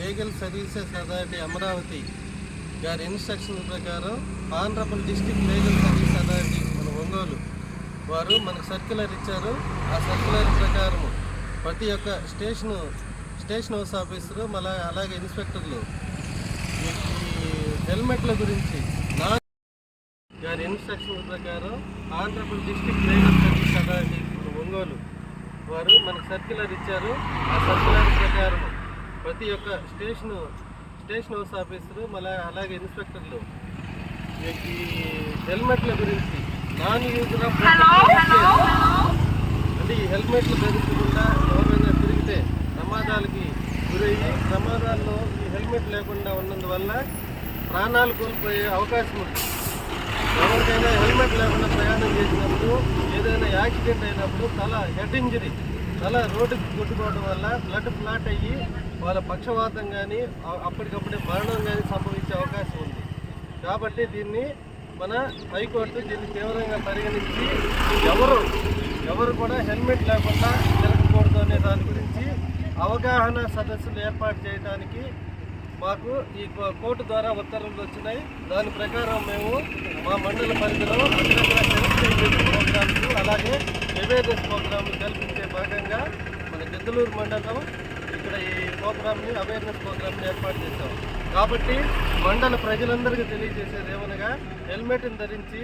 Legal services authority Amaravati గారి instruction ప్రకారం Andhra Pradesh district legal service authority మన ఒంగోలు. వారు మనకు సర్క్యులర్ ఇచ్చారు. ఆ సర్క్యులర్ ప్రకారం ప్రతి ఒక్క స్టేషన్ స్టేషన్ హౌస్ ఆఫీసరు మళ్ళా అలాగే ఇన్స్పెక్టర్లు ఈ హెల్మెట్ల గురించి నా గారి ఇన్స్ట్రక్షన్ ప్రకారం Andhra Pradesh district legal service authority Ongole వారు మనకు సర్క్యులర్ ఇచ్చారు. ఆ సర్క్యులర్ ప్రకారం ప్రతి ఒక్క స్టేషన్ స్టేషన్ హౌస్ ఆఫీసరు మళ్ళీ అలాగే ఇన్స్పెక్టర్లు ఈ హెల్మెట్ల గురించి నాన్ యూజర్ అంటే ఈ హెల్మెట్లు ధరించకుండా ఎవరైనా తిరిగితే ప్రమాదాలకి గురయ్యి ప్రమాదాల్లో ఈ హెల్మెట్ లేకుండా ఉన్నందువల్ల ప్రాణాలు కోల్పోయే అవకాశం ఉంది. ఎవరికైనా హెల్మెట్ లేకుండా ప్రయాణం చేసినప్పుడు ఏదైనా యాక్సిడెంట్ అయినప్పుడు తల హెడ్ ఇంజరీ తల రోడ్డుకి కొట్టుకోవడం వల్ల బ్లడ్ ఫ్లాట్ అయ్యి వాళ్ళ పక్షవాతం కానీ అప్పటికప్పుడే మరణం కానీ సంభవించే అవకాశం ఉంది. కాబట్టి దీన్ని మన హైకోర్టు దీన్ని తీవ్రంగా పరిగణించి ఎవరు ఎవరు కూడా హెల్మెట్ లేకుండా తిరగకూడదు అనే దాని గురించి అవగాహన సదస్సులు ఏర్పాటు చేయడానికి మాకు ఈ కోర్టు ద్వారా ఉత్తర్వులు వచ్చినాయి. దాని ప్రకారం మేము మా మండల పరిధిలో ప్రోగ్రామ్స్ అలాగే అవేర్నెస్ ప్రోగ్రాంలు కల్పించే భాగంగా మన గిద్దలూరు మండలం ఇక్కడ ఈ ప్రోగ్రామ్ని అవేర్నెస్ ప్రోగ్రామ్ని ఏర్పాటు చేశాం. కాబట్టి మండల ప్రజలందరికీ తెలియజేసేది ఏమనగా హెల్మెట్ని ధరించి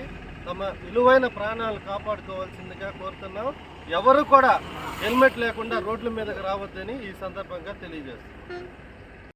తమ విలువైన ప్రాణాలు కాపాడుకోవాల్సిందిగా కోరుతున్నాం. ఎవరు కూడా హెల్మెట్ లేకుండా రోడ్ల మీదకి రావద్దని ఈ సందర్భంగా తెలియజేస్తున్నాం.